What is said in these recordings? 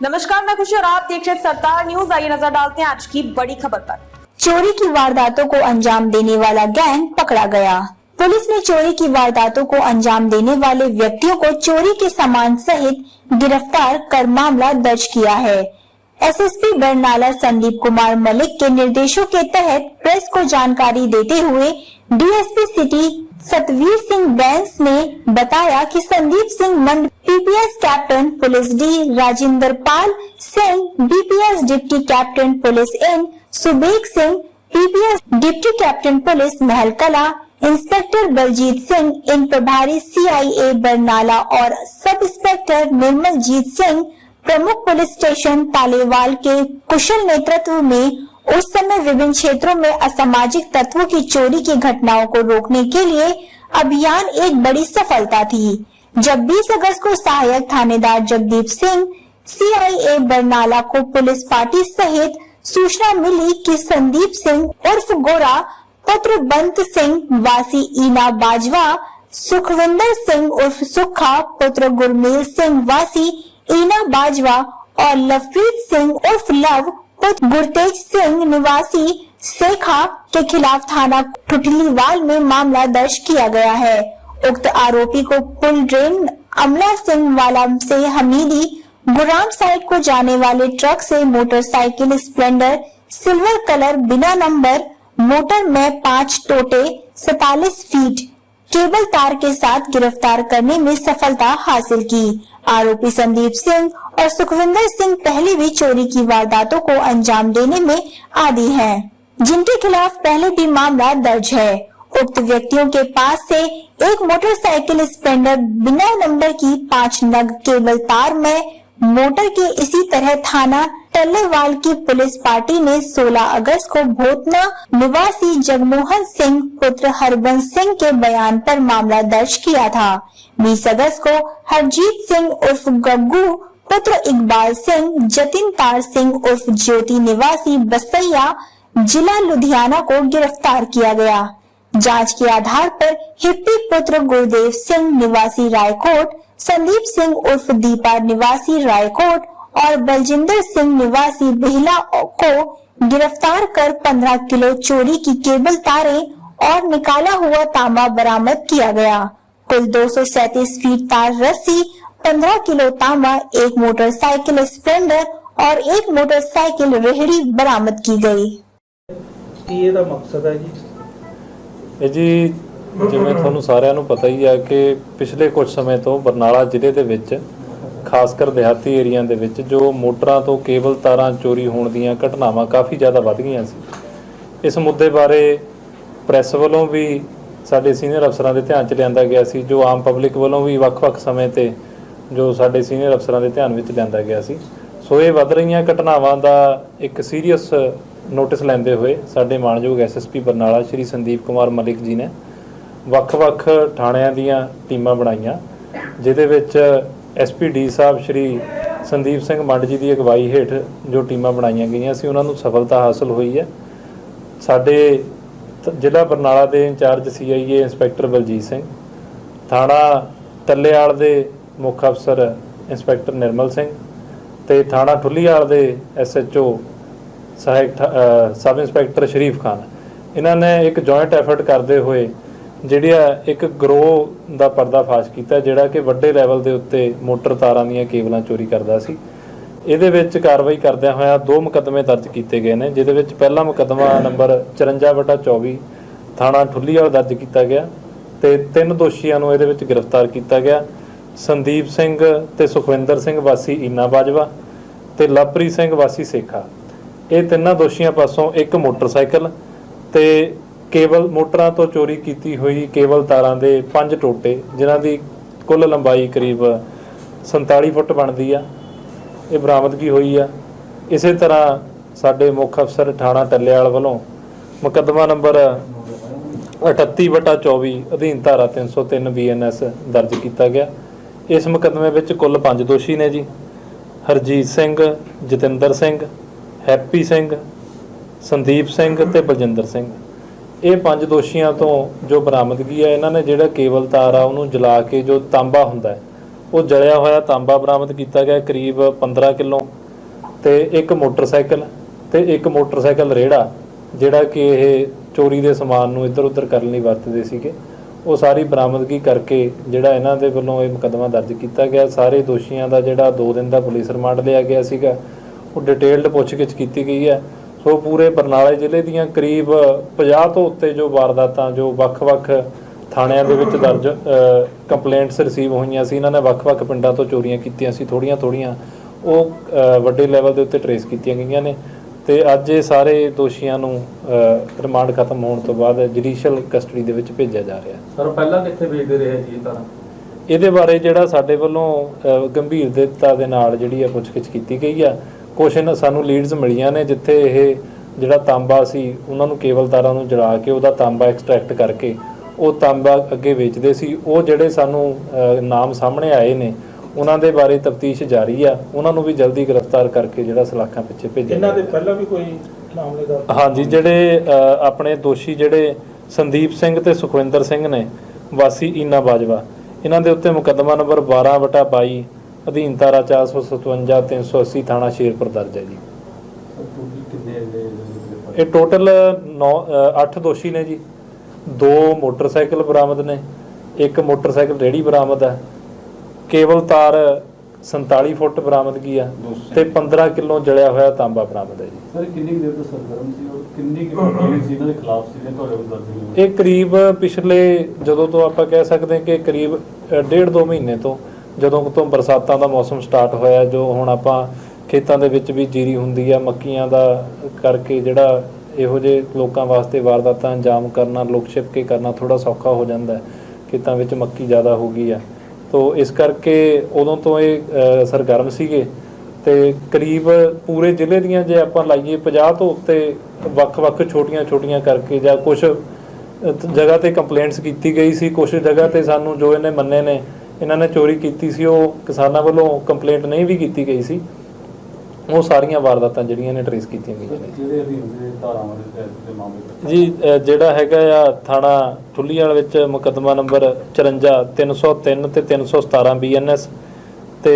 नमस्कार, मैं खुशी और आप देख रहे सरदार न्यूज़। आइए नज़र डालते हैं आज की बड़ी खबर पर। चोरी की वारदातों को अंजाम देने वाला गैंग पकड़ा गया। पुलिस ने चोरी की वारदातों को अंजाम देने वाले व्यक्तियों को चोरी के सामान सहित गिरफ़्तार कर मामला दर्ज किया है। एसएसपी बरनाला संदीप कुमार मलिक के निर्देशों के तहत प्रेस को जानकारी देते हुए डीएसपी सिटी सतवीर सिंह बैंस ने बताया कि Sandeep Singh Mand PPS captain police D, Rajendra Pal Singh BPS deputy captain police इन Subeg Singh PPS deputy captain police Mehal Kalan inspector Baljeet Singh, इन प्रभारी सीआईए बरनाला और सब इंस्पेक्टर निर्मलजीत सिंह, प्रमुख पुलिस स्टेशन तालेवाल के कुशल नेतृत्व में उस समय विभिन्न क्षेत्रों में असामाजिक तत्वों की चोरी की घटनाओं को रोकने के लिए अभियान एक बड़ी सफलता थी। जब 20 अगस्त को सहायक थानेदार जगदीप सिंह सीआईए बरनाला को पुलिस पार्टी सहित सूचना मिली कि संदीप सिंह उर्फ़ गोरा, पुत्र बंत सिंह, वासी ईना बाजवा, सुखविंदर सिंह उर्फ़ सुखा, पुत्र गुरमेल सिंह, वासी ईना बाजवा और लवप्रीत सिंह उर्फ़ लव पुत्र गुरतेज सिंह निवासी सेखा के खिलाफ थाना ठुठलीवाल में मामला दर्ज किया गया है। उक्त आरोपी को पुल ड्रेन अमला सिंह वाला से हमीदी गुराम साइड को जाने वाले ट्रक से मोटरसाइकिल स्प्लेंडर सिल्वर कलर बिना नंबर, मोटर में पाँच टोटे सैतालीस फीट केबल तार के साथ गिरफ़्तार करने में सफलता हासिल की। आरोपी संदीप सिंह और सुखविंदर सिंह पहले भी चोरी की वारदातों को अंजाम देने में आदि हैं, जिनके खिलाफ पहले भी मामला दर्ज है। उक्त व्यक्तियों के पास से एक मोटरसाइकिल स्प्लेंडर बिना नंबर की पाँच नग केबल तार में मोटर के इसी तरह थाना टल्लेवाल की पुलिस पार्टी ने 16 अगस्त को भोतना निवासी जगमोहन सिंह, पुत्र हरबंस सिंह के बयान पर मामला दर्ज किया था। 20 अगस्त को हरजीत सिंह उर्फ़ गग्गू, पुत्र इकबाल सिंह जतिन तार सिंह उर्फ़ ज्योति निवासी बसैया जिला लुधियाना को गिरफ़्तार किया गया। जाँच के आधार पर हिप्पी पुत्र गुरुदेव सिंह निवासी रायकोट, संदीप सिंह उर्फ़ दीपा निवासी रायकोट और बलजिंदर सिंह निवासी बिहला को गिरफ़्तार कर 15 किलो चोरी की केबल तारे और निकाला हुआ तांबा बरामद किया गया। कुल 237 फीट तार रस्सी 15 किलो तांबा, एक मोटरसाइकिल स्प्लेंडर और एक मोटरसाइकिल रेहड़ी बरामद की गई। ये तो मकसद है जी ਇਹ ਜੀ ਜਿਵੇਂ ਤੁਹਾਨੂੰ ਸਾਰਿਆਂ ਨੂੰ ਪਤਾ ਹੀ ਆ ਕਿ ਪਿਛਲੇ ਕੁਝ ਸਮੇਂ ਤੋਂ ਬਰਨਾਲਾ ਜ਼ਿਲ੍ਹੇ ਦੇ ਵਿੱਚ ਖਾਸ ਕਰ ਦਿਹਾਤੀ ਏਰੀਆ ਦੇ ਵਿੱਚ, ਜੋ ਮੋਟਰਾਂ ਤੋਂ ਕੇਬਲ ਤਾਰਾਂ ਚੋਰੀ ਹੋਣ ਦੀਆਂ ਘਟਨਾਵਾਂ ਕਾਫੀ ਜ਼ਿਆਦਾ ਵੱਧ ਗਈਆਂ ਸੀ। ਇਸ ਮੁੱਦੇ ਬਾਰੇ ਪ੍ਰੈਸ ਵੱਲੋਂ ਵੀ ਸਾਡੇ ਸੀਨੀਅਰ ਅਫਸਰਾਂ ਦੇ ਧਿਆਨ 'ਚ ਲਿਆਂਦਾ ਗਿਆ ਸੀ, ਜੋ ਆਮ ਪਬਲਿਕ ਵੱਲੋਂ ਵੀ ਵੱਖ-ਵੱਖ ਸਮੇਂ ਤੇ ਜੋ ਸਾਡੇ ਸੀਨੀਅਰ ਅਫਸਰਾਂ ਦੇ ਧਿਆਨ ਵਿੱਚ ਲਿਆਂਦਾ ਗਿਆ ਸੀ। ਸੋ ਇਹ ਵੱਧ ਰਹੀਆਂ ਘਟਨਾਵਾਂ ਦਾ ਇੱਕ ਸੀਰੀਅਸ ਨੋਟਿਸ ਲੈਂਦੇ ਹੋਏ ਸਾਡੇ ਮਾਨਯੋਗ ਐਸਐਸਪੀ ਬਰਨਾਲਾ ਸ਼੍ਰੀ ਸੰਦੀਪ ਕੁਮਾਰ ਮਲਿਕ ਜੀ ਨੇ ਵੱਖ-ਵੱਖ ਥਾਣਿਆਂ ਦੀਆਂ ਟੀਮਾਂ ਬਣਾਈਆਂ, ਜਿਹਦੇ ਵਿੱਚ ਐਸਪੀਡੀ ਸਾਹਿਬ ਸ਼੍ਰੀ ਸੰਦੀਪ ਸਿੰਘ ਮੰਡ ਜੀ ਦੀ ਅਗਵਾਈ ਹੇਠ ਜੋ ਟੀਮਾਂ ਬਣਾਈਆਂ ਗਈਆਂ ਸੀ, ਉਹਨਾਂ ਨੂੰ ਸਫਲਤਾ ਹਾਸਲ ਹੋਈ ਹੈ। ਸਾਡੇ ਜ਼ਿਲ੍ਹਾ ਬਰਨਾਲਾ ਦੇ incharge CIA inspector Baljit Singh, ਥਾਣਾ ਤੱਲੇਆਲ ਦੇ ਮੁੱਖ ਅਫਸਰ ਇੰਸਪੈਕਟਰ ਨਿਰਮਲ ਸਿੰਘ ਤੇ ਥਾਣਾ ਠੁੱਲੀਵਾਲ ਦੇ ਐਸਐਚਓ ਸਹਾਇਕ ਠਾ- ਸਬ ਇੰਸਪੈਕਟਰ ਸ਼ਰੀਫ ਖਾਨ। ਇਹਨਾਂ ਨੇ ਇੱਕ ਜੁਆਇੰਟ ਐਫਰਟ ਕਰਦੇ ਹੋਏ ਜਿਹੜਿਆ ਇੱਕ ਗਰੋਹ ਦਾ ਪਰਦਾਫਾਸ਼ ਕੀਤਾ, ਜਿਹੜਾ ਕਿ ਵੱਡੇ ਲੈਵਲ ਦੇ ਉੱਤੇ ਮੋਟਰ ਤਾਰਾਂ ਦੀਆਂ ਕੇਬਲਾਂ ਚੋਰੀ ਕਰਦਾ ਸੀ। ਇਹਦੇ ਵਿੱਚ ਕਾਰਵਾਈ ਕਰਦਿਆਂ ਹੋਇਆ ਦੋ ਮੁਕੱਦਮੇ ਦਰਜ ਕੀਤੇ ਗਏ ਨੇ, ਜਿਹਦੇ ਵਿੱਚ ਪਹਿਲਾ ਮੁਕੱਦਮਾ ਨੰਬਰ 54/24 ਥਾਣਾ ਠੁੱਲੀਵਾਲ ਦਰਜ ਕੀਤਾ ਗਿਆ ਤੇ ਤਿੰਨ ਦੋਸ਼ੀਆਂ ਨੂੰ ਇਹਦੇ ਵਿੱਚ ਗ੍ਰਿਫਤਾਰ ਕੀਤਾ ਗਿਆ। ਸੰਦੀਪ ਸਿੰਘ ਤੇ ਸੁਖਵਿੰਦਰ ਸਿੰਘ ਵਾਸੀ ਈਨਾ ਬਾਜਵਾ ਤੇ ਲਵਪ੍ਰੀਤ ਸਿੰਘ ਵਾਸੀ ਸੇਖਾ। ਇਹ ਤਿੰਨਾਂ ਦੋਸ਼ੀਆਂ ਪਾਸੋਂ ਇੱਕ ਮੋਟਰਸਾਈਕਲ ਤੇ ਕੇਬਲ ਮੋਟਰਾਂ ਤੋਂ ਚੋਰੀ ਕੀਤੀ ਹੋਈ ਕੇਬਲ ਤਾਰਾਂ ਦੇ ਪੰਜ ਟੋਟੇ, ਜਿਨ੍ਹਾਂ ਦੀ ਕੁੱਲ ਲੰਬਾਈ ਕਰੀਬ 47 ਫੁੱਟ ਬਣਦੀ ਆ। ਇਹ ਬਰਾਮਦਗੀ ਹੋਈ ਆ? ਇਸੇ ਤਰ੍ਹਾਂ ਸਾਡੇ ਮੁੱਖ ਅਫਸਰ ਥਾਣਾ ਟੱਲੇਵਾਲ ਵੱਲੋਂ ਮੁਕੱਦਮਾ ਨੰਬਰ 38/24 ਅਧੀਨ ਧਾਰਾ 303 ਬੀਐਨਐਸ ਦਰਜ ਕੀਤਾ ਗਿਆ। ਇਸ ਮੁਕੱਦਮੇ ਵਿੱਚ ਕੁੱਲ 5 ਦੋਸ਼ੀ ਨੇ ਜੀ। ਹਰਜੀਤ ਸਿੰਘ, ਜਤਿੰਦਰ ਸਿੰਘ, ਹੈਪੀ ਸਿੰਘ, ਸੰਦੀਪ ਸਿੰਘ ਤੇ ਬਲਜਿੰਦਰ ਸਿੰਘ। ਇਹ ਪੰਜ ਦੋਸ਼ੀਆਂ ਤੋਂ ਜੋ ਬਰਾਮਦਗੀ ਹੈ, ਇਹਨਾਂ ਨੇ ਜਿਹੜਾ ਕੇਬਲ ਤਾਰ ਆ, ਉਹਨੂੰ ਜਲਾ ਕੇ ਜੋ ਤਾਂਬਾ ਹੁੰਦਾ ਹੈ, ਉਹ ਜਲਿਆ ਹੋਇਆ ਤਾਂਬਾ ਬਰਾਮਦ ਕੀਤਾ ਗਿਆ ਕਰੀਬ 15 ਕਿਲੋ ਤੇ ਇੱਕ ਮੋਟਰਸਾਈਕਲ ਤੇ ਇੱਕ ਮੋਟਰਸਾਈਕਲ ਰੇੜਾ, ਜਿਹੜਾ ਕਿ ਇਹ ਚੋਰੀ ਦੇ ਸਮਾਨ ਨੂੰ ਇੱਧਰ ਉੱਧਰ ਕਰਨ ਲਈ ਵਰਤਦੇ ਸੀਗੇ। ਉਹ ਸਾਰੀ ਬਰਾਮਦਗੀ ਕਰਕੇ ਜਿਹੜਾ ਇਹਨਾਂ ਦੇ ਵੱਲੋਂ ਇਹ ਮੁਕੱਦਮਾ ਦਰਜ ਕੀਤਾ ਗਿਆ। ਸਾਰੇ ਦੋਸ਼ੀਆਂ ਦਾ ਜਿਹੜਾ 2 ਦਿਨ ਦਾ ਪੁਲਿਸ ਰਿਮਾਂਡ ਲਿਆ ਗਿਆ ਸੀਗਾ। ਉਹ ਡਿਟੇਲਡ ਪੁੱਛਗਿੱਛ ਕੀਤੀ ਗਈ ਹੈ। ਸੋ ਪੂਰੇ ਬਰਨਾਲੇ ਜ਼ਿਲ੍ਹੇ ਦੀਆਂ ਕਰੀਬ 50 ਤੋਂ ਉੱਤੇ ਜੋ ਵਾਰਦਾਤਾਂ, ਜੋ ਵੱਖ-ਵੱਖ ਥਾਣਿਆਂ ਦੇ ਵਿੱਚ ਦਰਜ ਕੰਪਲੇਂਟਸ ਰਿਸੀਵ ਹੋਈਆਂ ਸੀ, ਇਹਨਾਂ ਨੇ ਵੱਖ-ਵੱਖ ਪਿੰਡਾਂ ਤੋਂ ਚੋਰੀਆਂ ਕੀਤੀਆਂ ਸੀ। ਥੋੜੀਆਂ-ਥੋੜੀਆਂ ਉਹ ਵੱਡੇ ਲੈਵਲ ਦੇ ਉੱਤੇ ਟਰੇਸ ਕੀਤੀਆਂ ਗਈਆਂ ਨੇ। ਤੇ ਅੱਜ ਇਹ ਸਾਰੇ ਦੋਸ਼ੀਆਂ ਨੂੰ ਅ, ਰਿਮਾਂਡ ਖਤਮ ਹੋਣ ਤੋਂ ਬਾਅਦ ਜੁਡੀਸ਼ੀਅਲ ਕਸਟਡੀ ਦੇ ਵਿੱਚ ਭੇਜਿਆ ਜਾ ਰਿਹਾ। ਸਰ ਪਹਿਲਾਂ ਕਿੱਥੇ ਵੇਚਦੇ ਰਹੇ ਜੀ ਇਹ ਤਾਂ ਇਹਦੇ ਬਾਰੇ ਜਿਹੜਾ ਸਾਡੇ ਵੱਲੋਂ ਅ, ਗੰਭੀਰਤਾ ਦੇ ਨਾਲ ਜਿਹੜੀ ਆ ਪੁੱਛਗਿੱਛ ਕੀਤੀ ਗਈ ਆ ਕੁਛ ਇਹਨਾਂ ਸਾਨੂੰ ਲੀਡਸ ਮਿਲੀਆਂ ਨੇ ਜਿੱਥੇ ਇਹ ਜਿਹੜਾ ਤਾਂਬਾ ਸੀ ਉਹਨਾਂ ਨੂੰ ਕੇਬਲ ਤਾਰਾਂ ਨੂੰ ਜਲਾ ਕੇ ਉਹਦਾ ਤਾਂਬਾ ਐਕਸਟਰੈਕਟ ਕਰਕੇ ਉਹ ਤਾਂਬਾ ਅੱਗੇ ਵੇਚਦੇ ਸੀ। ਉਹ ਜਿਹੜੇ ਸਾਨੂੰ ਅ, ਨਾਮ ਸਾਹਮਣੇ ਆਏ ਨੇ ਉਹਨਾਂ ਦੇ ਬਾਰੇ ਤਫਤੀਸ਼ ਜਾਰੀ ਆ ਉਹਨਾਂ ਨੂੰ ਵੀ ਜਲਦੀ ਗ੍ਰਿਫਤਾਰ ਕਰਕੇ ਜਿਹੜਾ ਸਲਾਖਾਂ ਪਿੱਛੇ ਭੇਜਿਆ ਇਹਨਾਂ ਦੇ। ਪਹਿਲਾਂ ਵੀ ਕੋਈ ਮਾਮਲੇ ਦਾ ਹਾਂਜੀ ਜਿਹੜੇ ਆਪਣੇ ਦੋਸ਼ੀ ਜਿਹੜੇ ਸੰਦੀਪ ਸਿੰਘ ਤੇ ਸੁਖਵਿੰਦਰ ਸਿੰਘ ਨੇ ਵਾਸੀ ਈਨਾ ਬਾਜਵਾ ਇਹਨਾਂ ਦੇ ਉੱਤੇ ਮੁਕੱਦਮਾ ਨੰਬਰ 12 ਬਟਾ 22 ਅਧੀਨ ਧਾਰਾ 457 380 ਥਾਣਾ ਸ਼ੇਰਪੁਰ ਦਰਜ ਹੈ ਜੀ ਇਹ ਟੋਟਲ 9 8 ਦੋਸ਼ੀ ਨੇ ਜੀ ਦੋ ਮੋਟਰਸਾਈਕਲ ਬਰਾਮਦ ਨੇ ਇੱਕ ਮੋਟਰਸਾਈਕਲ ਰੇੜੀ ਬਰਾਮਦ ਹੈ ਕੇਬਲ ਤਾਰ 47 ਫੁੱਟ ਬਰਾਮਦਗੀ ਆ ਤੇ 15 ਕਿਲੋ ਜਲਿਆ ਹੋਇਆ ਤਾਂਬਾ ਬਰਾਮਦ ਹੈ ਜੀ। ਸਰ ਕਿੰਨੀ ਕੁ ਦੇਰ ਤੋਂ ਸਰਗਰਮ ਸੀ ਔਰ ਕਿੰਨੀ ਕਿ ਕੰਪਲੇਂਟ ਸੀ ਇਹਨਾਂ ਦੇ ਖਿਲਾਫ ਸੀ ਨੇ ਤੁਹਾਡੇ ਕੋਲ ਦਰਜ ਇਹ ਕਰੀਬ ਪਿਛਲੇ ਜਦੋਂ ਤੋਂ ਆਪਾਂ ਕਹਿ ਸਕਦੇ ਹਾਂ ਕਿ ਕਰੀਬ ਡੇਢ ਦੋ ਮਹੀਨੇ ਤੋਂ ਜਦੋਂ ਤੋਂ ਬਰਸਾਤਾਂ ਦਾ ਮੌਸਮ ਸਟਾਰਟ ਹੋਇਆ ਜੋ ਹੁਣ ਆਪਾਂ ਖੇਤਾਂ ਦੇ ਵਿੱਚ ਵੀ ਜੀਰੀ ਹੁੰਦੀ ਆ ਮੱਕੀਆਂ ਦਾ ਕਰਕੇ ਜਿਹੜਾ ਇਹੋ ਜਿਹੇ ਲੋਕਾਂ ਵਾਸਤੇ ਵਾਰਦਾਤਾਂ ਅੰਜਾਮ ਕਰਨਾ ਲੁਕ ਛਿਪ ਕੇ ਕਰਨਾ ਥੋੜਾ ਸੌਖਾ ਹੋ ਜਾਂਦਾ ਹੈ। ਖੇਤਾਂ ਵਿੱਚ ਮੱਕੀ ਜ਼ਿਆਦਾ ਹੋ ਗਈ ਆ। ਤੋ ਇਸ ਕਰਕੇ ਉਦੋਂ ਤੋਂ ਇਹ ਸਰਗਰਮ ਸੀਗੇ। ਤੇ ਕਰੀਬ ਪੂਰੇ ਜ਼ਿਲ੍ਹੇ ਦੀਆਂ ਜੇ ਆਪਾਂ ਲਾਈਏ 50 ਤੋਂ ਉੱਤੇ ਵੱਖ-ਵੱਖ ਛੋਟੀਆਂ-ਛੋਟੀਆਂ ਕਰਕੇ ਜਾਂ ਕੁਝ ਜਗ੍ਹਾ ਤੇ ਕੰਪਲੇਂਟਸ ਕੀਤੀ ਗਈ ਸੀ ਕੁਝ ਜਗ੍ਹਾ ਤੇ ਸਾਨੂੰ ਜੋ ਇਹਨੇ ਮੰਨੇ ਨੇ, ਇਹਨਾਂ ਨੇ ਚੋਰੀ ਕੀਤੀ ਸੀ, ਉਹ ਕਿਸਾਨਾਂ ਵੱਲੋਂ ਕੰਪਲੇਂਟ ਨਹੀਂ ਵੀ ਕੀਤੀ ਗਈ ਸੀ। ਉਹ ਸਾਰੀਆਂ ਵਾਰਦਾਤਾਂ ਜਿਹੜੀਆਂ ਨੇ ਟਰੇਸ ਕੀਤੀਆਂ ਗਈਆਂ ਨੇ। ਜਿਹੜੇ ਅਧੀਨ ਦੇ ਧਾਰਾਵਾਂ ਦੇ ਤਹਿਤ ਦੇ ਮਾਮਲੇ ਜੀ ਅ, ਜਿਹੜਾ ਹੈਗਾ ਆ ਥਾਣਾ ਠੁੱਲੀਵਾਲ ਵਿੱਚ ਮੁਕੱਦਮਾ ਨੰਬਰ 54 303 ਤੇ 317 ਬੀਐਨਐਸ ਤੇ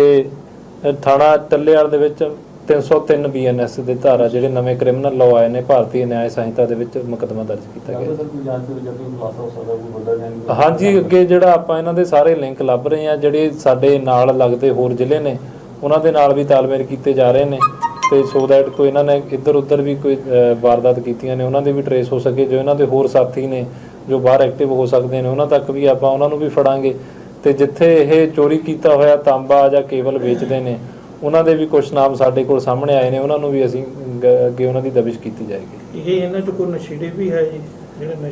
ਅ, ਥਾਣਾ ਟੱਲੇਵਾਲ ਦੇ ਵਿੱਚ 303 ਬੀਐਨਐਸ ਦੇ ਧਾਰਾ ਜਿਹੜੇ ਨਵੇਂ ਕ੍ਰਿਮੀਨਲ ਲਾਅ ਆਏ ਨੇ ਭਾਰਤੀ ਨਿਆਂ ਸੰਹਿਤਾ ਦੇ ਵਿੱਚ ਮੁਕੱਦਮਾ ਦਰਜ ਕੀਤਾ ਗਿਆ। ਲੱਗਦਾ ਸਰ ਕੋਈ ਜਾਂਚ ਦੇ ਵਿੱਚ ਕੋਈ ਖੁਲਾਸਾ ਹੋ ਸਕਦਾ ਕੋਈ ਵੱਡਾ ਗੈਂਗ ਹਾਂਜੀ ਅੱਗੇ ਜਿਹੜਾ ਆਪਾਂ ਇਹਨਾਂ ਦੇ ਸਾਰੇ ਲਿੰਕ ਲੱਭ ਰਹੇ ਆ ਜਿਹੜੇ ਸਾਡੇ ਨਾਲ ਲੱਗਦੇ ਹੋਰ ਜ਼ਿਲ੍ਹੇ ਨੇ ਉਹਨਾਂ ਦੇ ਨਾਲ ਵੀ ਤਾਲਮੇਲ ਕੀਤੇ ਜਾ ਰਹੇ ਨੇ ਤੇ ਸੋ ਦੈਟ ਕੋਈ ਇਹਨਾਂ ਨੇ ਇੱਧਰ ਉੱਧਰ ਵੀ ਕੋਈ ਵਾਰਦਾਤ ਕੀਤੀਆਂ ਨੇ ਉਹਨਾਂ ਦੇ ਵੀ ਟਰੇਸ ਹੋ ਸਕੇ ਜੋ ਇਹਨਾਂ ਦੇ ਹੋਰ ਸਾਥੀ ਨੇ ਜੋ ਬਾਹਰ ਐਕਟਿਵ ਹੋ ਸਕਦੇ ਨੇ ਉਹਨਾਂ ਤੱਕ ਵੀ ਆਪਾਂ ਉਹਨਾਂ ਨੂੰ ਵੀ ਫੜਾਂਗੇ। ਤੇ ਜਿੱਥੇ ਇਹ ਚੋਰੀ ਕੀਤਾ ਹੋਇਆ ਤਾਂਬਾ ਜਾਂ ਕੇਬਲ ਵੇਚਦੇ ਨੇ ਉਹਨਾਂ ਦੇ ਵੀ ਕੁਝ ਨਾਮ ਸਾਡੇ ਕੋਲ ਸਾਹਮਣੇ ਆਏ ਨੇ ਉਹਨਾਂ ਨੂੰ ਵੀ ਅਸੀਂ ਅੱਗੇ ਉਹਨਾਂ ਦੀ ਦਬਿਸ਼ ਕੀਤੀ ਜਾਏਗੀ। ਇਹ ਇਹਨਾਂ ਚ ਕੋਈ ਨਸ਼ੀੜੇ ਵੀ ਹੈ ਜੀ?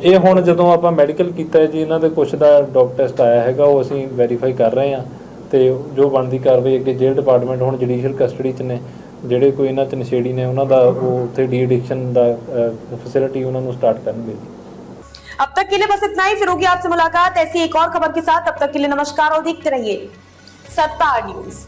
ਇਹ ਹੁਣ ਜਦੋਂ ਆਪਾਂ ਮੈਡੀਕਲ ਕੀਤਾ ਜੀ ਇਹਨਾਂ ਦੇ ਕੁਝ ਦਾ ਡੋਪ ਟੈਸਟ ਆਇਆ ਹੈਗਾ ਉਹ ਅਸੀਂ ਵੈਰੀਫਾਈ ਕਰ ਰਹੇ ਹਾਂ। ਤੇ ਜੋ ਬਣਦੀ ਕਾਰਵਾਈ ਅੱਗੇ ਜੇਲ੍ਹ ਡਿਪਾਰਟਮੈਂਟ ਹੁਣ ਜੁਡੀਸ਼ੀਅਲ ਕਸਟਡੀ 'ਚ ਨੇ ਜਿਹੜੇ ਕੋਈ ਇਹਨਾਂ 'ਚ ਨਸ਼ੇੜੀ ਨੇ ਉਹਨਾਂ ਦਾ ਉਹ ਉੱਥੇ ਡੀ ਐਡਿਕਸ਼ਨ ਦਾ ਫੈਸਿਲਿਟੀ ਉਹਨਾਂ ਨੂੰ ਸਟਾਰਟ ਕਰਨਗੇ ਜੀ अब तक के लिए बस इतना ही फिर होगी आपसे मुलाकात ऐसी एक और खबर के साथ तब तक के लिए नमस्कार और देखते रहिए सत्ता न्यूज